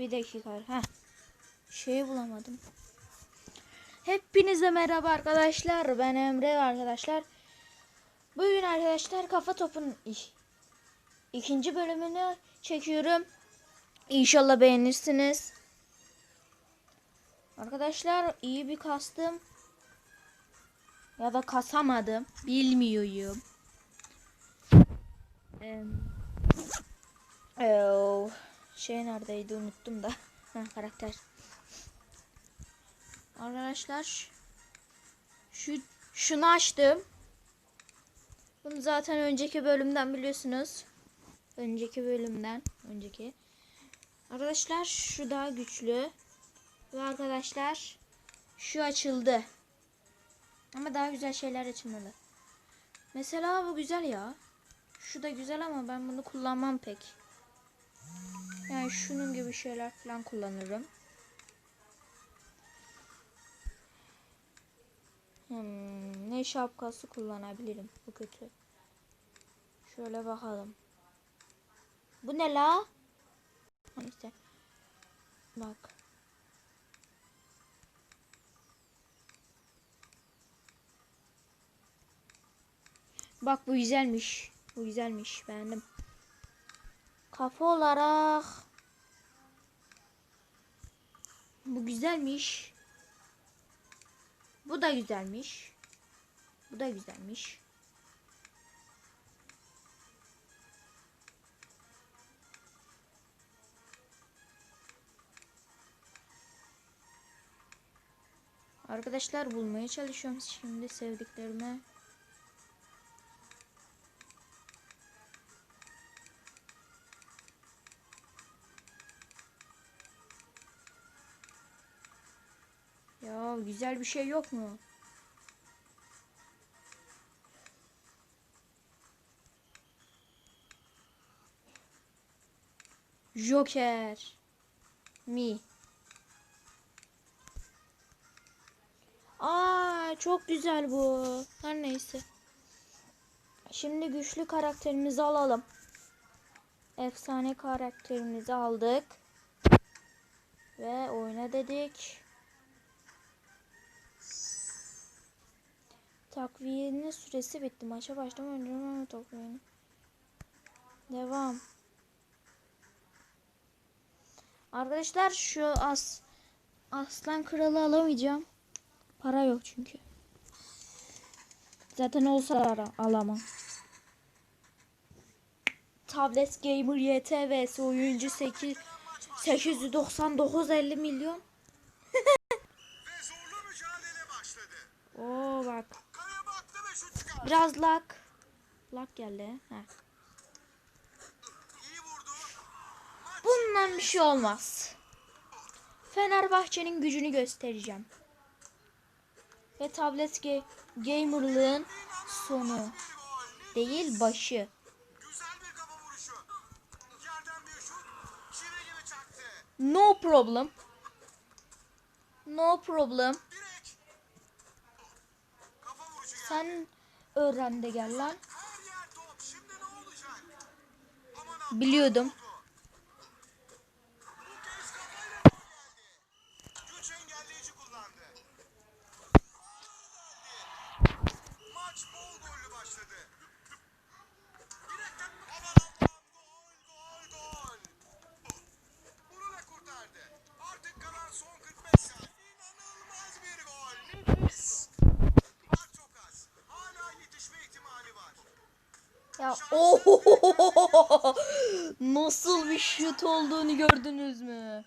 bir dakika. Heh. Şeyi bulamadım. Hepinize merhaba arkadaşlar. Ben Emre arkadaşlar. Bugün arkadaşlar kafa topun ik- ikinci bölümünü çekiyorum. İnşallah beğenirsiniz. Arkadaşlar iyi bir kastım. Ya da kasamadım. Bilmiyorum. Em, eee, şey neredeydi unuttum da. Ha, karakter. Arkadaşlar şu şunu açtım. Bunu zaten önceki bölümden biliyorsunuz. Önceki bölümden önceki. Arkadaşlar şu daha güçlü. Ve arkadaşlar şu açıldı. Ama daha güzel şeyler açılmalı. Mesela bu güzel ya. Şu da güzel ama ben bunu kullanmam pek. Yani şunun gibi şeyler falan kullanırım. Hmm, ne şapkası kullanabilirim? Bu kötü. Şöyle bakalım. Bu ne la? Neyse. Bak. Bak bu güzelmiş. Bu güzelmiş. Beğendim. Kafa olarak bu güzelmiş. Bu da güzelmiş. Bu da güzelmiş. Arkadaşlar bulmaya çalışıyorum şimdi sevdiklerime. Güzel bir şey yok mu? Joker. Mi. Aa çok güzel bu. Her neyse. Şimdi güçlü karakterimizi alalım. Efsane karakterimizi aldık. Ve oyna dedik. Takviyenin süresi bitti. Maça başlamadan önce hemen takviyenin. Devam. Arkadaşlar şu as aslan kralı alamayacağım. Para yok çünkü. Zaten olsa ara- alamam. Tablet Gamer YT vs oyuncu 8 899 50 milyon. Ve zorlu mücadele başladı. Oo bak. Kaleye baktı ve şut çıkardı. Biraz lag. Lag geldi. Heh. Bundan bir şey olmaz. Fenerbahçe'nin gücünü göstereceğim. Ve tablet ge- gamerlığın sonu değil başı. No problem. No problem. Sen öğren de gel lan. Her oho nasıl bir şut olduğunu gördünüz mü?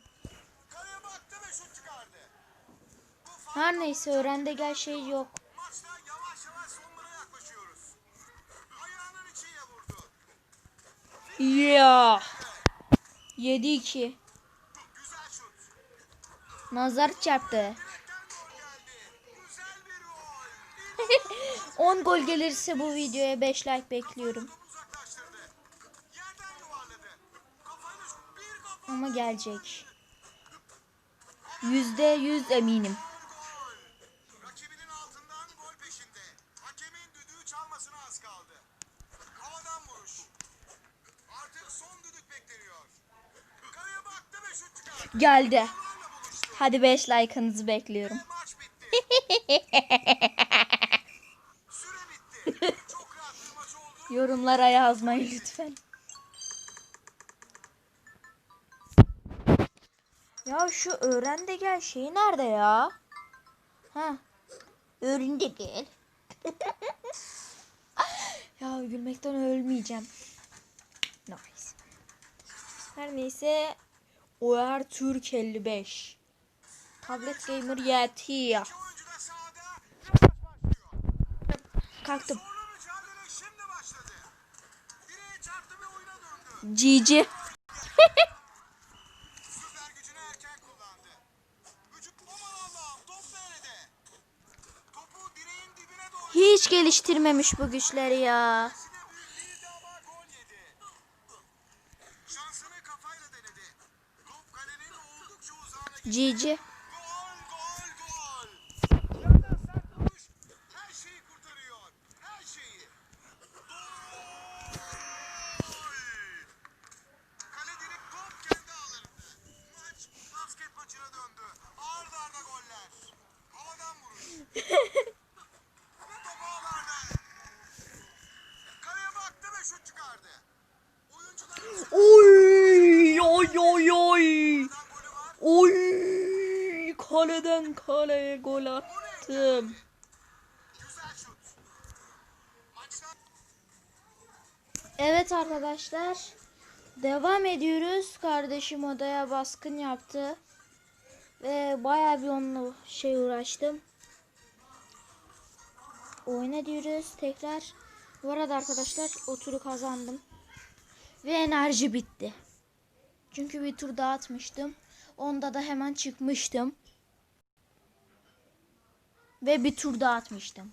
Her neyse öğren de gel şey yok. Ya. 7-2. Güzel şut. Nazar çarptı. Direkten gol geldi. Güzel bir gol. 10 gol gelirse bu videoya 5 like bekliyorum. Topu uzaklaştırdı. Yerden yuvarladı. Kafayla şut. Bir kafa Ama gelecek. %100 eminim. gol. Rakibinin altından gol peşinde. Hakemin düdüğü çalmasına az kaldı. Havadan vuruş. Artık son düdük bekleniyor. Kaleye baktı ve şut çıkardı. Geldi. Hadi 5 like'ınızı bekliyorum. Yorumlara yazmayı lütfen. Ya şu öğren de gel şeyi nerede ya? Ha. Öğren de gel. ya gülmekten ölmeyeceğim. Nice. Her neyse OR Türk 55. Tablet Gamer. Maç başlıyor. Kalktım. Zorlu Hiç geliştirmemiş bu güçleri ya. Yine büyük değildi ama gol yedi. Şansını kafayla denedi. Top kalenin oldukça uzağına gitti. Cici. Gol gol gol. Yerden sert vuruş. Her şeyi kurtarıyor. Her şeyi. Gol. Kale direkt top kendi ağlarında. Maç basket maçına döndü. Arda arda goller. Havadan vuruş. Ve top ağlarda. Kaleye baktı ve şut çıkardı. Oyuncuların Oy oy oy oy. sırtından golü var. Oy kaleden kaleye gol attım. Evet arkadaşlar. Devam ediyoruz. Kardeşim odaya baskın yaptı. Ve bayağı bir onunla şey uğraştım. Oyna diyoruz tekrar. Bu arada arkadaşlar o turu kazandım. Ve enerji bitti. Çünkü bir tur daha atmıştım. Onda da hemen çıkmıştım. Ve bir tur daha atmıştım.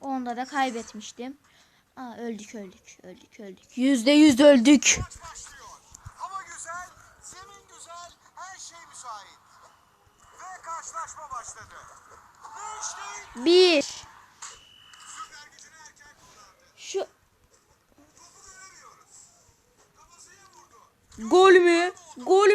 Onda da kaybetmiştim. Aa öldük öldük öldük öldük. Yüzde yüz öldük. Hava güzel, zemin güzel, her şey müsait. Ve karşılaşma başladı. Bir. Şu? Gol mü? Gol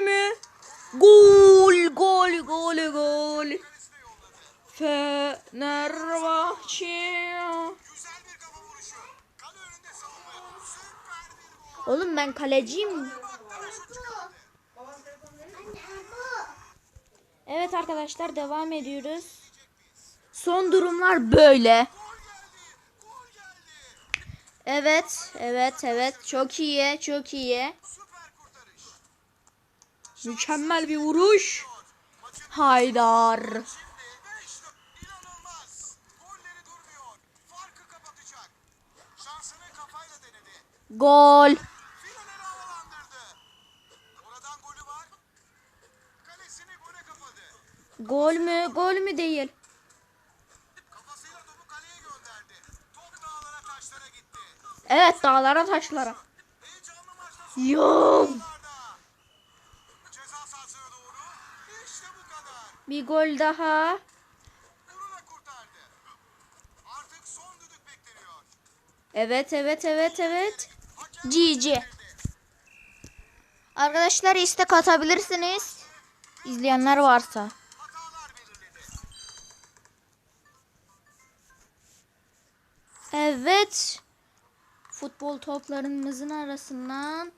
Oğlum ben kaleciyim. Evet arkadaşlar devam ediyoruz. Son durumlar böyle. Gol. Gol. Evet, evet, evet. Çok iyi, çok iyi. Mükemmel bir vuruş. Haydar. Şimdi Gol mü? Gol mü değil? Evet dağlara taşlara. Yum. Bir gol daha. Evet evet evet evet. GG. Arkadaşlar istek atabilirsiniz. İzleyenler varsa. Evet. Futbol toplarımızın arasından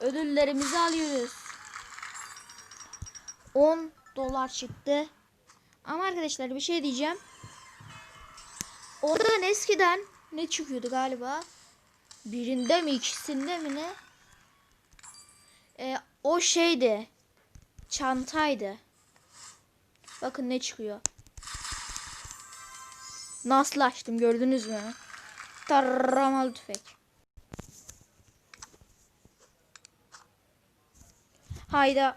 ödüllerimizi alıyoruz. 10 dolar çıktı. Ama arkadaşlar bir şey diyeceğim. Oradan eskiden ne çıkıyordu galiba? Birinde mi ikisinde mi ne? Ee, o şeydi. Çantaydı. Bakın ne çıkıyor. Nasıl açtım gördünüz mü? Taramalı tüfek. Hayda.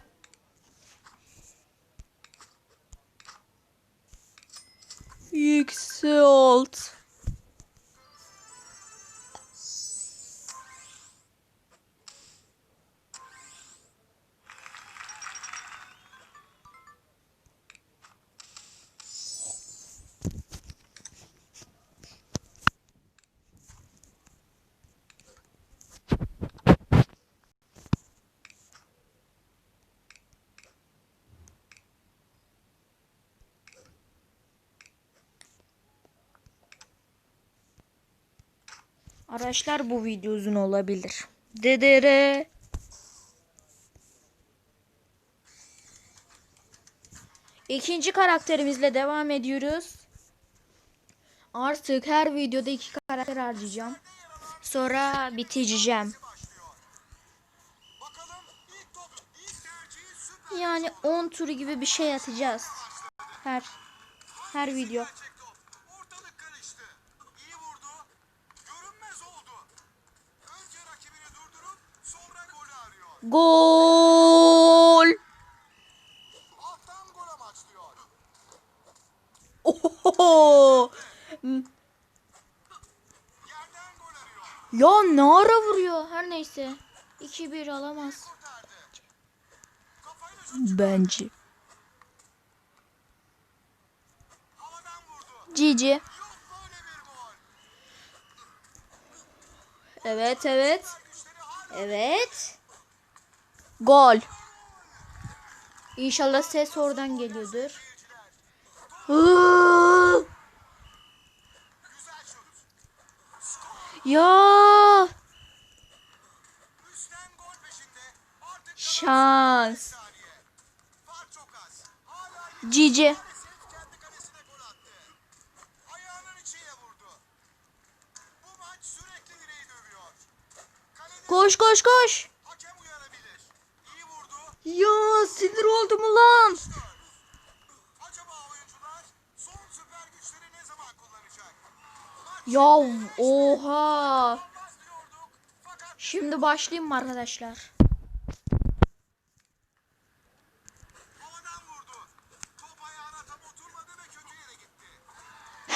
Yükselt. Arkadaşlar bu video uzun olabilir. Dedere. İkinci karakterimizle devam ediyoruz. Artık her videoda iki karakter harcayacağım. Sonra bitireceğim. Yani 10 tur gibi bir şey atacağız. Her her video. Gol! Oho! Ya ne ara vuruyor? Her neyse. 2-1 alamaz. Bence. Cici. Evet evet. Evet. Gol. İnşallah ses oradan geliyordur. Ya şans. Cici. maalesef kendi kalesine Ya sinir oldum ulan. Ya oha. Şimdi başlayayım mı arkadaşlar?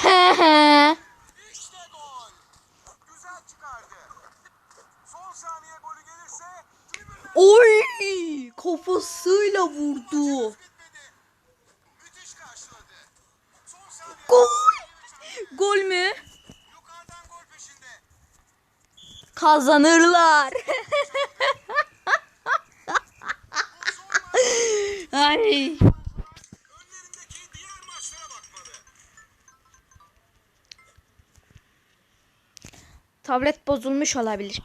havadan Oy! Kafasıyla vurdu. Gol! Gol mü? Kazanırlar. Ay. Tablet bozulmuş olabilir.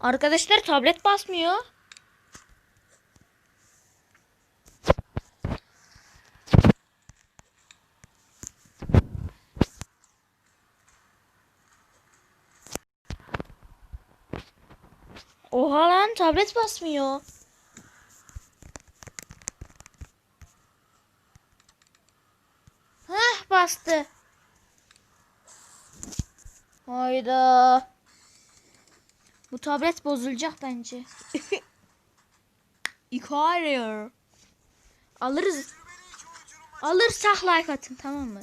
Arkadaşlar tablet basmıyor. Oha lan tablet basmıyor. Heh bastı. Hayda. Bu tablet bozulacak bence. Yıkarıyor. Alırız. Alırsak like atın tamam mı?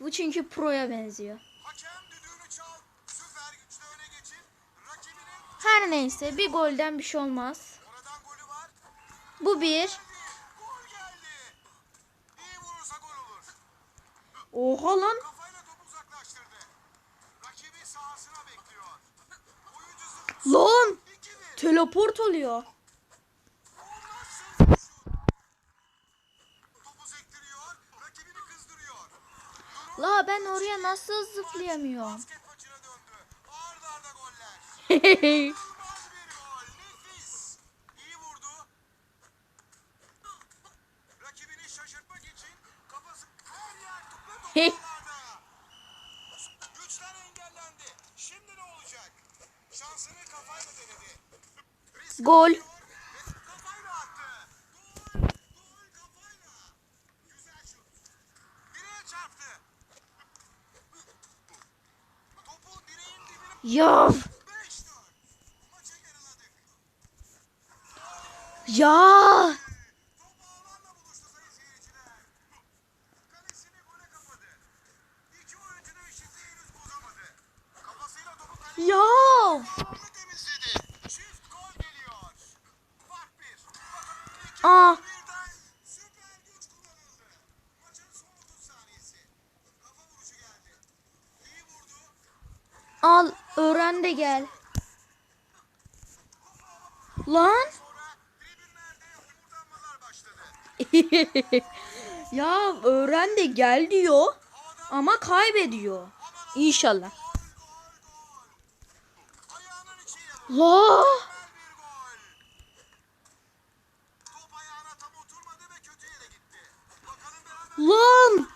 Bu çünkü proya benziyor. Her neyse bir golden bir şey olmaz. Bu bir. Oha lan. Lan. 2-1. Teleport oluyor. La ben oraya nasıl zıplayamıyorum? dibine Ya. 5-4. Maçı yarıladık. Ya. Lan. ya öğren de gel diyor. Ama kaybediyor. İnşallah. La. Lan.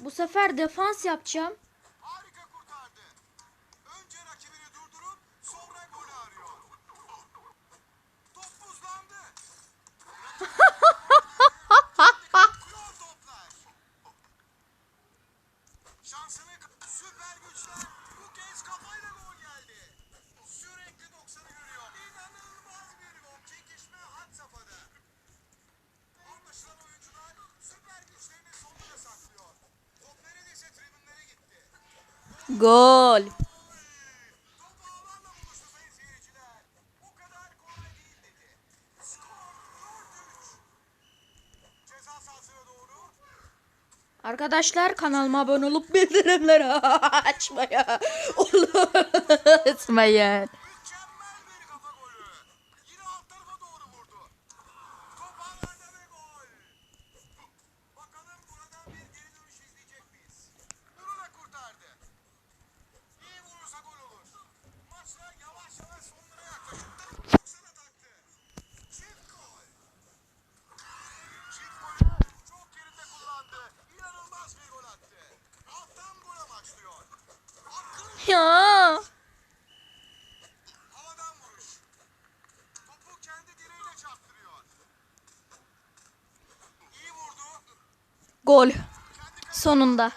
Bu sefer defans yapacağım. Gol. Arkadaşlar kanalıma abone olup bildirimleri açmaya unutmayın. Gol. Sonunda.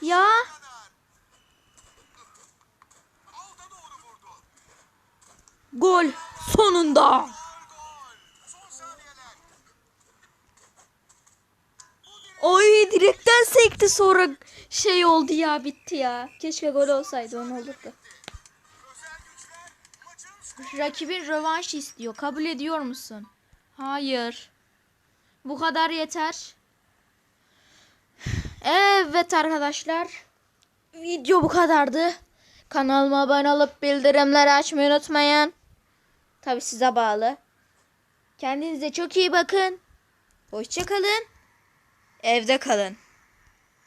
Ya. Gol. Sonunda. Oy direkten sekti sonra şey oldu ya bitti ya. Keşke gol olsaydı onu olurdu. Rakibin rövanş istiyor. Kabul ediyor musun? Hayır. Bu kadar yeter. Evet arkadaşlar. Video bu kadardı. Kanalıma abone olup bildirimleri açmayı unutmayın. Tabi size bağlı. Kendinize çok iyi bakın. Hoşçakalın. Evde kalın.